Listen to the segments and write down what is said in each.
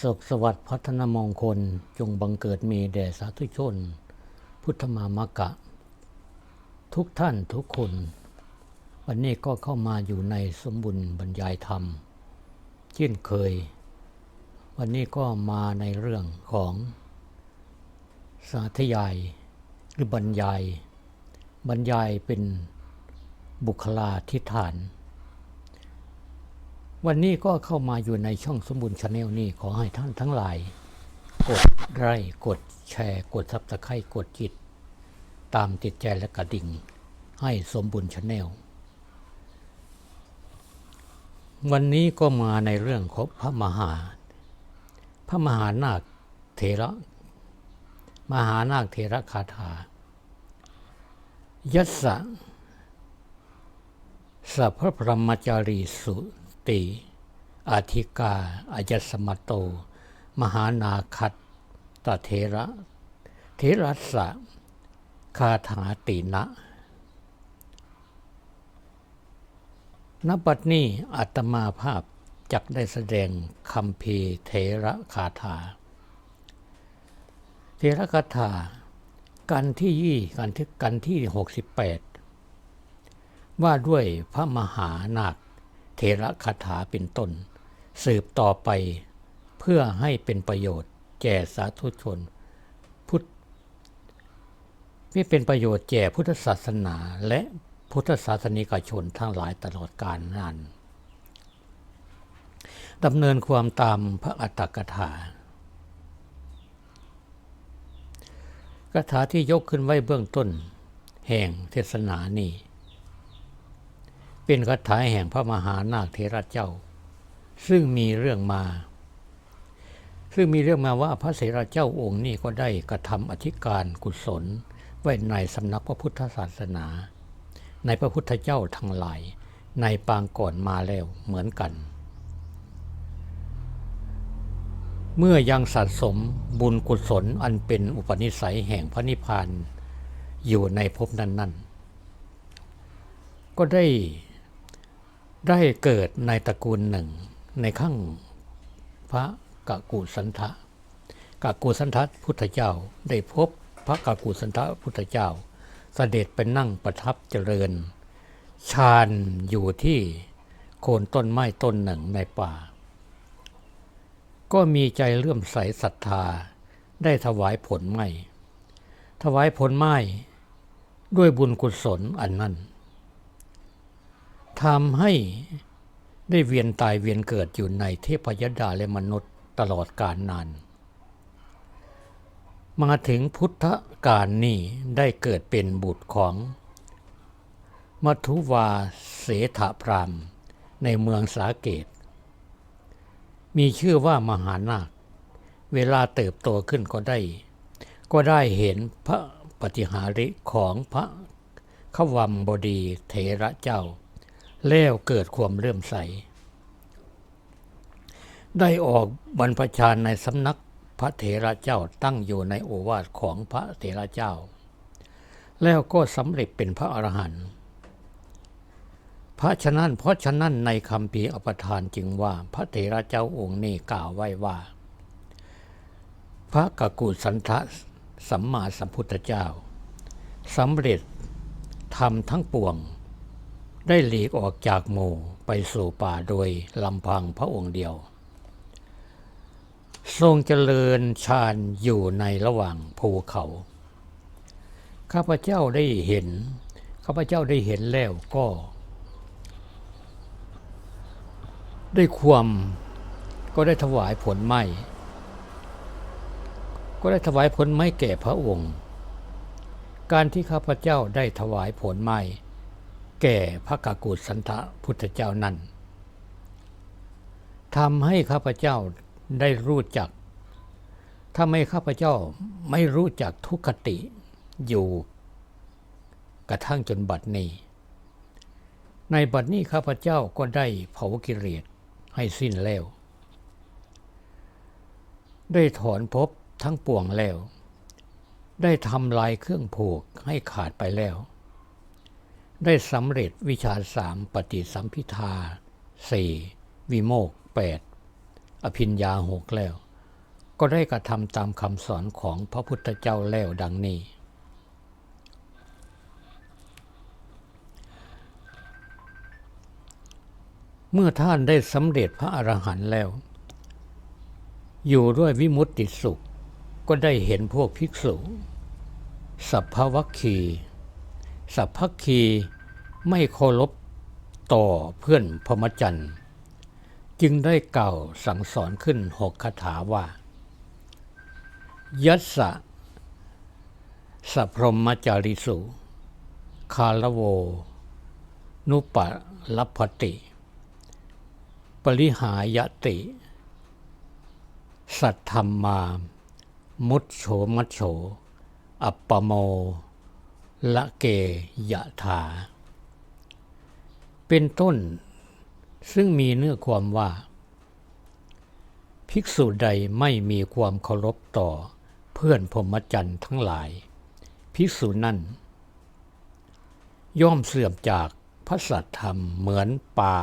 สุขสวัสดิ์พัฒนามงคล จงบังเกิดมีแด่สาธุชน พุทธมามกะ ทุกท่านทุกคน วันนี้ก็เข้ามาอยู่ในสมบุญบรรยายธรรมเช่นเคย วันนี้ก็มาในเรื่องของ สาธยายหรือบรรยาย บรรยายเป็นบุคลาธิฐาน วันนี้ก็เข้ามาอยู่ในช่องสมบูรณ์ชาแนลนี้ขอให้ท่านทั้งหลาย กดไลค์กดแชร์กดซับสไครต์กดจิต ตามติดใจและกระดิ่ง ให้สมบูรณ์ชาแนลวันนี้ก็มาในเรื่องของพระมหา พระมหานาคเถระ มหานาคเถระคาถา ยัสสะสัพพะพรหมจารีสุ ติ อาธิกาอาจสมโต มหานาคัตตเทระเทรัสสะคาถาตินะณบัดนี้อาตมาภาพจักได้แสดงคำพีเทระคาถา เทระคาถา กันที่ยี่กันที่กันที่หกสิบแปดว่าด้วยพระมหานาค เทระคาถาเป็นต้น สืบต่อไปเพื่อให้เป็นประโยชน์แก่สาธุชน พุทธที่เป็นประโยชน์แก่พุทธศาสนาและพุทธศาสนิกชนทั้งหลายตลอดกาลนานดำเนินความตามพระอัตถกถากถาที่ยกขึ้นไว้เบื้องต้น แห่งเทศนานี้ เป็นคาถาแห่งพระมหานาคเทระเจ้า ซึ่งมีเรื่องมา ซึ่งมีเรื่องมาว่าพระเสราเจ้าองค์นี้ก็ได้กระทำอธิการกุศล ไว้ในสำนักพระพุทธศาสนา ในพระพุทธเจ้าทั้งหลาย ในปางก่อนมาแล้วเหมือนกัน เมื่อยังสะสมบุญกุศลอันเป็นอุปนิสัยแห่งพระนิพพานอยู่ในภพนั้น ๆ ก็ได้ ได้เกิดในตระกูลหนึ่ง ในขั้งพระกะกุสันทะกะกุสันทะพุทธเจ้าได้พบพระกะกุสันทะพุทธเจ้า เสด็จไปนั่งประทับเจริญฌานอยู่ที่โคนต้นไม้ต้นหนึ่งในป่า ก็มีใจเลื่อมใสศรัทธาได้ถวายผลไม้ถวายผลไม้ด้วยบุญกุศลอันนั้น ทำให้ได้เวียนตายเวียนเกิดอยู่ในเทพยดาและมนุษย์ตลอดกาลนาน มาถึงพุทธกาลนี้ได้เกิดเป็นบุตรของมัทุวาเสถพรามในเมืองสาเกต มีชื่อว่ามหานาค เวลาเติบโตขึ้นก็ได้ ก็ได้เห็นพระปฏิหาริของพระขวัมบดีเถระเจ้า แล้วเกิดความเลื่อมใส ได้ออกบรรพชาในสำนักพระเถระเจ้าตั้งอยู่ในโอวาทของพระเถระเจ้า แล้วก็สำเร็จเป็นพระอรหันต์พระฉะนั้นเพราะฉะนั้นในคำพีอปทานจึงว่าพระเถระเจ้าองค์นี้กล่าวไว้ว่า พระกกุสันทะสัมมาสัมพุทธเจ้าสำเร็จทำทั้งปวง ได้หลีกออกจากหมู่ไปสู่ป่าโดยลำพังพระองค์เดียว ทรงเจริญฌานอยู่ในระหว่างภูเขา ข้าพเจ้าได้เห็น ข้าพเจ้าได้เห็นแล้วก็ ได้ความก็ได้ถวายผลไม้ก็ได้ถวายผลไม้แก่พระองค์ การที่ข้าพเจ้าได้ถวายผลไม้ แก่พระกากุสันทะพุทธเจ้านั้นทำให้ข้าพเจ้าได้รู้จัก ถ้าไม่ข้าพเจ้าไม่รู้จักทุกขติอยู่กระทั่งจนบัดนี้ ในบัดนี้ข้าพเจ้าก็ได้เผากิเลสให้สิ้นแล้ว ได้ถอนภพทั้งปวงแล้ว ได้ทำลายเครื่องผูกให้ขาดไปแล้ว ได้สำเร็จวิชาสามปฏิสัมพิทาสี่วิโมกแปดอภิญญาหกแล้ว ก็ได้กระทำตามคำสอนของพระพุทธเจ้าแล้วดังนี้ เมื่อท่านได้สำเร็จพระอรหันต์แล้ว อยู่ด้วยวิมุตติสุข ก็ได้เห็นพวกภิกษุ สัพพวัคคี สัพพคีไม่เคารพต่อเพื่อนพรมจรรย์จึงได้กล่าวสั่งสอนขึ้นหกคาถาว่า ยัสสะสัพพรมจาริสุ คาลโว นุปะลัพติ ปริหายติ สัทธรรมา มุตโฉมัชโฉอัปปโม ละเกยะถา เป็นต้น ซึ่งมีเนื้อความว่า ภิกษุใดไม่มีความเคารพต่อเพื่อนพรหมจรรย์ทั้งหลาย ภิกษุนั้นย่อมเสื่อมจากพระสัทธรรมเหมือนปลา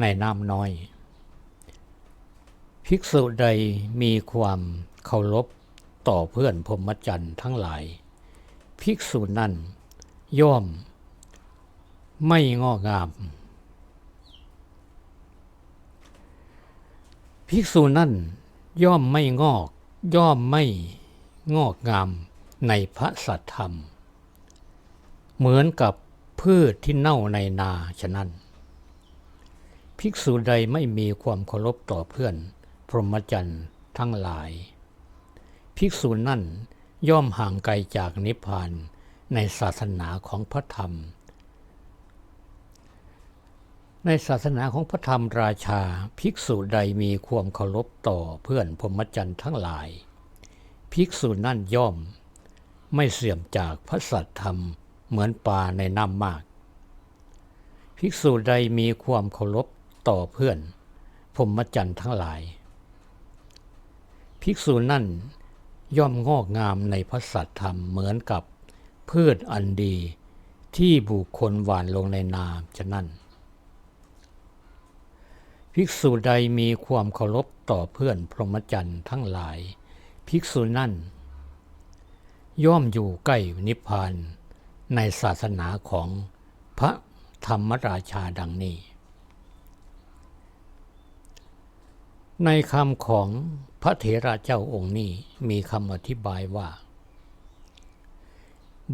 ในน้ำน้อย ภิกษุใดมีความเคารพต่อเพื่อนพรหมจรรย์ทั้งหลาย ภิกษุนั้น ย่อม ไม่งอกงาม ภิกษุนั่นย่อมไม่งอก ย่อมไม่งอกงามในพระสัทธรรม เหมือนกับพืชที่เน่าในนาฉะนั้น ภิกษุใดไม่มีความเคารพต่อเพื่อน พรหมจรรย์ทั้งหลาย ภิกษุนั่น ย่อมห่างไกลจากนิพพานในศาสนาของพระธรรม ในศาสนาของพระธรรมราชาภิกษุใดมีความเคารพต่อเพื่อนพรหมจรรย์ทั้งหลาย ภิกษุนั่นย่อมไม่เสื่อมจากพระสัตธรรมเหมือนปลาในน้ำมาก ภิกษุใดมีความเคารพต่อเพื่อนพรหมจรรย์ทั้งหลาย ภิกษุนั่น ย่อมงอกงามในพระสัตธรรมเหมือนกับพืชอันดีที่บุคคลหว่านลงในนาฉะนั้น ภิกษุใดมีความเคารพต่อเพื่อนพรหมจรรย์ทั้งหลาย ภิกษุนั่น ย่อมอยู่ใกล้นิพพานในศาสนาของพระธรรมราชาดังนี้ ในคำของพระเถระเจ้าองค์นี้มีคำอธิบายว่า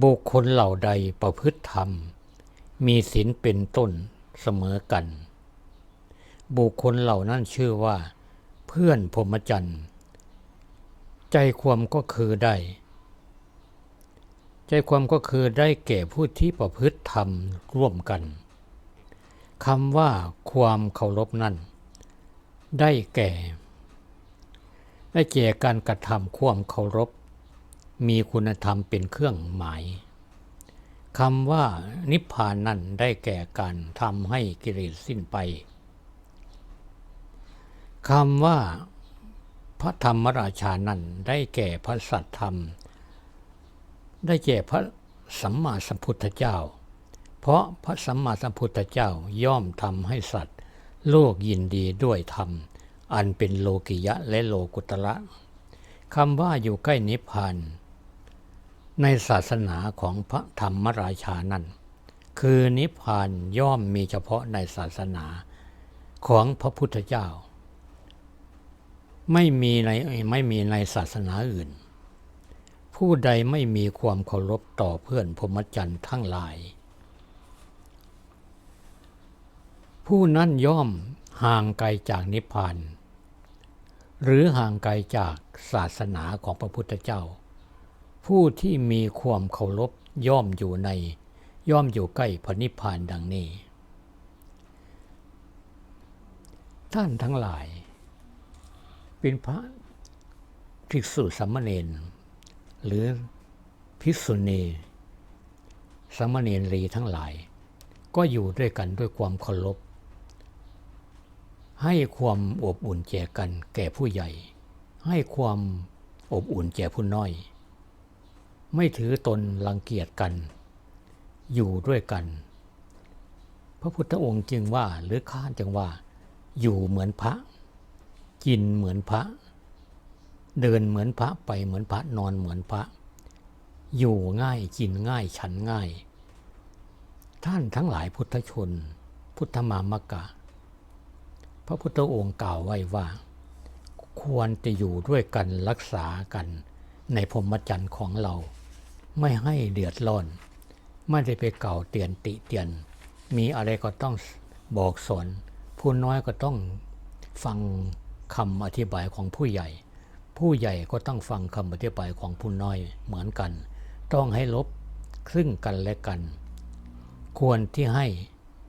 บุคคลเหล่าใดประพฤติธรรม มีศีลเป็นต้นเสมอกัน บุคคลเหล่านั้นชื่อว่า เพื่อนพรหมจรรย์ ใจความก็คือได้ ใจความก็คือได้แก่ผู้ที่ประพฤติธรรมร่วมกันคำว่าความเคารพนั้น ได้แก่ ได้แก่การกระทำความเคารพ มีคุณธรรมเป็นเครื่องหมายคำว่านิพพานนั้นได้แก่การทำให้กิเลสสิ้นไปคำว่าพระธรรมราชานั้นได้แก่พระสัตธรรม ได้แก่พระสัมมาสัมพุทธเจ้า เพราะพระสัมมาสัมพุทธเจ้าย่อมทำให้สัตว์ โลกยินดีด้วยธรรม อันเป็นโลกิยะและโลกุตระคำว่าอยู่ใกล้นิพพานในศาสนาของพระธรรมราชานั้น คือนิพพานย่อมมีเฉพาะในศาสนาของพระพุทธเจ้า ไม่มีในไม่มีในศาสนาอื่น ผู้ใดไม่มีความเคารพต่อเพื่อนพรหมจรรย์ทั้งหลาย ผู้นั้นย่อมห่างไกลจากนิพพาน หรือห่างไกลจากศาสนาของพระพุทธเจ้า ผู้ที่มีความเคารพย่อมอยู่ใน ย่อมอยู่ใกล้พระนิพพานดังนี้ ท่านทั้งหลาย เป็นพระภิกษุสามเณรหรือภิกษุณีสามเณรีทั้งหลาย ก็อยู่ด้วยกันด้วยความเคารพ ให้ความอบอุ่นแก่กันแก่ผู้ใหญ่ ให้ความอบอุ่นแก่ผู้น้อย ไม่ถือตนรังเกียจกัน อยู่ด้วยกัน พระพุทธองค์จึงว่าหรือข้านจึงว่า อยู่เหมือนพระ กินเหมือนพระ เดินเหมือนพระไปเหมือนพระนอนเหมือนพระ อยู่ง่ายกินง่ายฉันง่าย ท่านทั้งหลายพุทธชน พุทธมามกะ ระพุทธองค์กล่าวไว้ว่า ควรจะอยู่ด้วยกันรักษากันในพรหมจรรย์ของเรา ไม่ให้เดือดร้อน ไม่ได้ไปเก่าเตือนติเตียน มีอะไรก็ต้องบอกสอนผู้น้อยก็ต้องฟังคำอธิบายของผู้ใหญ่ ผู้ใหญ่ก็ต้องฟังคำอธิบายของผู้น้อยเหมือนกัน ต้องให้ลบซึ่งกันและกัน ควรที่ให้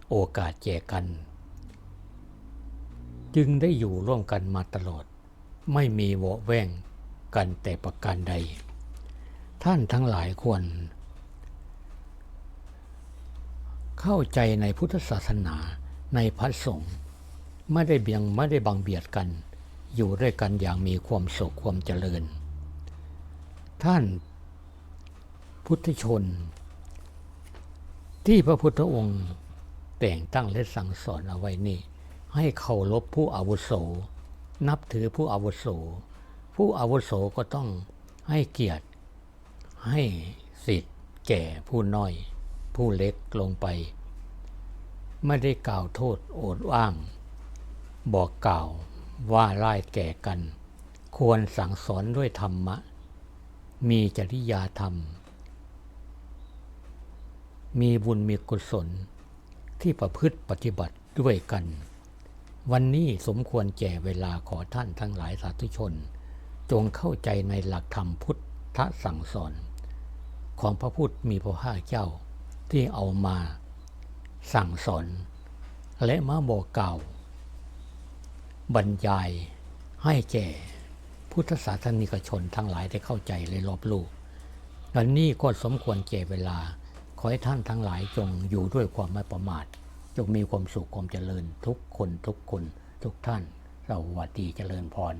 โอกาสแก่กัน จึงได้อยู่ร่วมกันมาตลอด ไม่มีโวะแว่งกันแต่ประการใด ท่านทั้งหลายควร เข้าใจในพุทธศาสนาในพระสงฆ์ไม่ได้เบียงไม่ได้บังเบียดกัน อยู่ด้วยกันอย่างมีความสุขความเจริญ ท่านพุทธชน ที่พระพุทธองค์แต่งตั้งและสั่งสอนเอาไว้นี่ ให้เคารพผู้อาวุโส นับถือผู้อาวุโส ผู้อาวุโสก็ต้องให้เกียรติ ให้สิทธิ์แก่ผู้น้อย ผู้เล็กลงไป ไม่ได้กล่าวโทษโอดอ้าง บอกกล่าวว่าร้ายแก่กัน ควรสั่งสอนด้วยธรรมะ มีจริยธรรม มีบุญมีกุศลที่ประพฤติปฏิบัติด้วยกัน วันนี้สมควรแก่เวลาขอท่านทั้งหลายสาธุชน จงเข้าใจในหลักธรรมพุทธสั่งสอน ของพระพุทธมีพระภาเจ้าที่เอามาสั่งสอน และมาบอกกล่า บรรยายให้แก่พุทธศาสนิกชนทั้งหลายได้เข้าใจและรอบรู้ดังนี้ก็สมควรแก่เวลาขอให้ท่านทั้งหลายจงอยู่ด้วยความไม่ประมาท จงมีความสุขความเจริญทุกคนทุกคนทุกท่านเราวัสดีเจริญพร